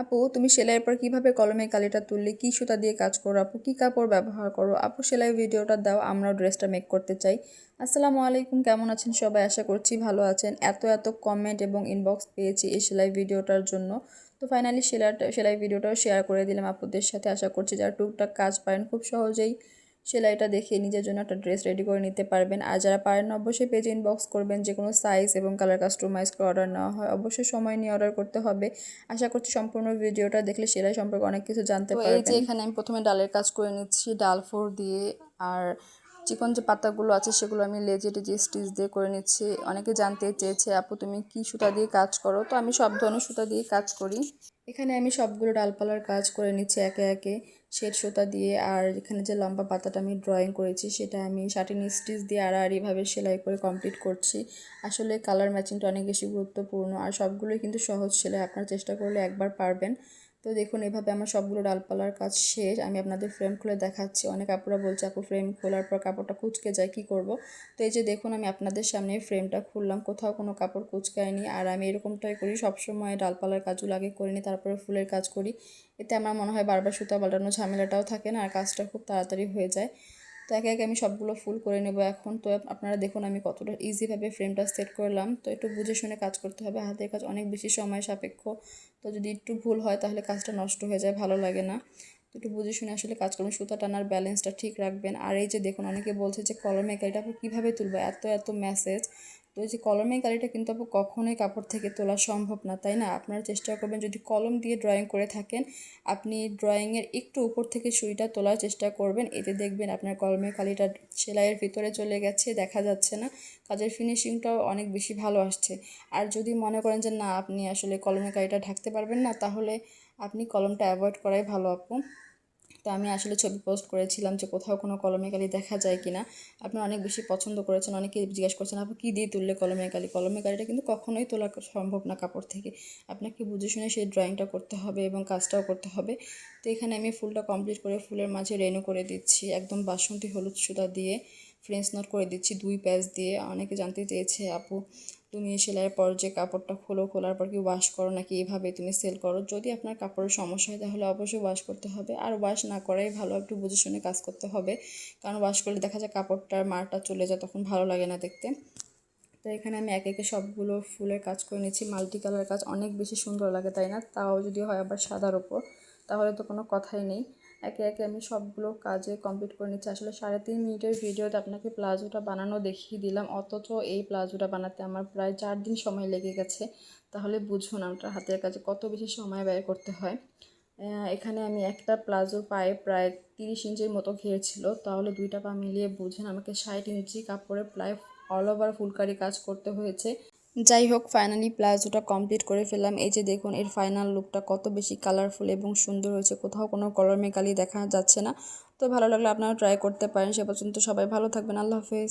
আপু, তুমি সেলাইয়ের পর কীভাবে কলমে কালিটা তুললে? কী সুতা দিয়ে কাজ করো আপু? কী কাপড় ব্যবহার করো? আপু, সেলাই ভিডিওটা দাও, আমরাও ড্রেসটা মেক করতে চাই। আসসালামু আলাইকুম, কেমন আছেন সবাই? আশা করছি ভালো আছেন। এত এত কমেন্ট এবং ইনবক্স পেয়েছি এই সেলাই ভিডিওটার জন্য। তো ফাইনালি সেলাইটা, সেলাই ভিডিওটাও শেয়ার করে দিলাম আপুদের সাথে। আশা করছি যারা টুকটাক কাজ পারেন, খুব সহজেই সেলাইটা দেখে নিজের জন্য একটা ড্রেস রেডি করে নিতে পারবেন। আর যারা পারেন না অবশ্যই পেজে ইনবক্স করবেন যে কোনো সাইজ এবং কালার কাস্টমাইজ করে অর্ডার নেওয়া হয়। অবশ্যই সময় নিয়ে অর্ডার করতে হবে। আশা করছি সম্পূর্ণ ভিডিওটা দেখলে সেলাই সম্পর্কে অনেক কিছু জানতে পারবেন এই যে এখানে আমি প্রথমে ডালের কাজ করে নিচ্ছি ডাল ফোর দিয়ে। আর চিকন যে পাতাগুলো আছে সেগুলো আমি লেজে টেজে স্টিচ দিয়ে করে নিচ্ছি। অনেকে জানতে চেয়েছে, আপু, তুমি কি সুতা দিয়ে কাজ করো? তো আমি সব ধরনের সুতা দিয়ে কাজ করি। এখানে আমি সবগুলো ডালপালার কাজ করে নিচ্ছি একে একে, শেড সুতা দিয়ে। আর এখানে যে লম্বা পাতাটা আমি ড্রয়িং করেছি, সেটা আমি শাটিন স্টিচ দিয়ে আড়াআড়িভাবে সেলাই করে কমপ্লিট করছি। আসলে কালার ম্যাচিংটা অনেক বেশি গুরুত্বপূর্ণ। আর সবগুলোই কিন্তু সহজ সেলাই, আপনার চেষ্টা করলে একবার পারবেন। তো দেখুন, এভাবে আমার সবগুলো ডালপালার কাজ শেষ। আমি আপনাদের ফ্রেম খুলে দেখাচ্ছি। অনেক আপুরা বলছে, আপু ফ্রেম খোলার পর কাপড়টা কুচকে যায়, কি করব? তো এই যে দেখুন, আমি আপনাদের সামনে ফ্রেমটা খুললাম। কোথাও কোনো কাপড় কুচকায়নি। আর আমি এরকমটাই করি, সবসময় ডালপালার কাজগুলো আগে করে নিই, তারপরে ফুলের কাজ করি। এতে আমার মনে হয় বারবার সুতা পাল্টানো ঝামেলাটাও থাকে না, আর কাজটা খুব তাড়াতাড়ি হয়ে যায়। তো একে একে আমি সবগুলো ফুল করে নেব এখন। তো আপনারা দেখুন, আমি কতটা ইজিভাবে ফ্রেমটা সেট করলাম। তো একটু বুঝে শুনে কাজ করতে হবে। হাতের কাজ অনেক বেশি সময় সাপেক্ষ। তো যদি একটু ভুল হয়, তাহলে কাজটা নষ্ট হয়ে যায়, ভালো লাগে না। তো একটু বুঝে শুনে আসলে কাজ করবেন সুতা টানার ব্যালেন্সটা ঠিক রাখবেন। আর এই যে দেখুন, অনেকে বলছে যে, কলমে আপনি কীভাবে তুলবো এত এত মেসেজ তো এই যে কলমের কালিটা কিন্তু আপু কখনোই কাপড় থেকে তোলা সম্ভব না, তাই না? আপনারা চেষ্টা করবেন যদি কলম দিয়ে ড্রয়িং করে থাকেন, আপনি ড্রয়িংয়ের একটু উপর থেকে সুইটা তোলার চেষ্টা করবেন। এতে দেখবেন আপনার কলমের কালিটা সেলাইয়ের ভিতরে চলে গেছে, দেখা যাচ্ছে না। কাজের ফিনিশিংটাও অনেক বেশি ভালো আসছে। আর যদি মনে করেন যে না, আপনি আসলে কলমের কালিটা ঢাকতে পারবেন না, তাহলে আপনি কলমটা অ্যাভয়েড করাই ভালো আপু। তো আমি আসলে ছবি পোস্ট করেছিলাম যে কোথাও কোনো কলমে কালি দেখা যায় কিনা। আপনি আপনারা অনেক বেশি পছন্দ করেছেন, অনেকে জিজ্ঞেস করছেন আপনি কী দিয়ে তুললে কলমে কালি কলমে কালিটা কিন্তু কখনোই তোলা সম্ভব না কাপড় থেকে। আপনাকে বুঝে শুনে সেই ড্রয়িংটা করতে হবে এবং কাজটাও করতে হবে। তো এখানে আমি ফুলটা কমপ্লিট করে ফুলের মাঝে রেনু করে দিচ্ছি, একদম বাসন্তী হলুদ সুতা দিয়ে। ফ্রেন্স নট করে দিচ্ছি দুই প্যাচ দিয়ে। অনেকে জানতে চেয়েছে, আপু, তুমি সেলাইয়ের পর যে কাপড়টা খোলো, খোলার পর কি ওয়াশ করো নাকি এভাবে তুমি সেল করো? যদি আপনার কাপড়ের সমস্যা হয়, তাহলে অবশ্যই ওয়াশ করতে হবে। আর ওয়াশ না করাই ভালো, একটু বুঝে শুনে কাজ করতে হবে। কারণ ওয়াশ করলে দেখা যায় কাপড়টার মারটা চলে যায়, তখন ভালো লাগে না দেখতে। তো এখানে আমি একে একে সবগুলো ফুলের কাজ করে নিচ্ছি। মাল্টি কালার কাজ অনেক বেশি সুন্দর লাগে, তাই না? তাও যদি হয় আবার সাদার ওপর তাহলে তো কোনো কথাই নেই। একে একে আমি সবগুলো কাজে কমপ্লিট করে নিচ্ছি। আসলে সাড়ে তিন মিনিটের ভিডিওতে আপনাকে প্লাজোটা বানানো দেখিয়ে দিলাম। অথচ এই প্লাজোটা বানাতে আমার প্রায় চার দিন সময় লেগে গেছে। তাহলে বুঝুন আমার হাতের কাজে কত বেশি সময় ব্যয় করতে হয়। এখানে আমি একটা প্লাজো পায়ে প্রায় তিরিশ ইঞ্চির মতো ঘিরেছিল। তাহলে দুইটা পা মিলিয়ে বুঝেন আমাকে ষাট ইঞ্চি কাপড়ে প্রায় অল ওভার ফুলকারি কাজ করতে হয়েছে। যাই হোক ফাইনালি প্লাজোটা কমপ্লিট করে ফেললাম। এই যে দেখুন, এর ফাইনাল লুকটা কত বেশি কালারফুল এবং সুন্দর হয়েছে। কোথাও কোনো কলর মেকালি দেখা যাচ্ছে না। তো ভালো লাগলে আপনারা ট্রাই করতে পারেন। সে পর্যন্ত সবাই ভালো থাকবেন। আল্লাহ হাফেজ।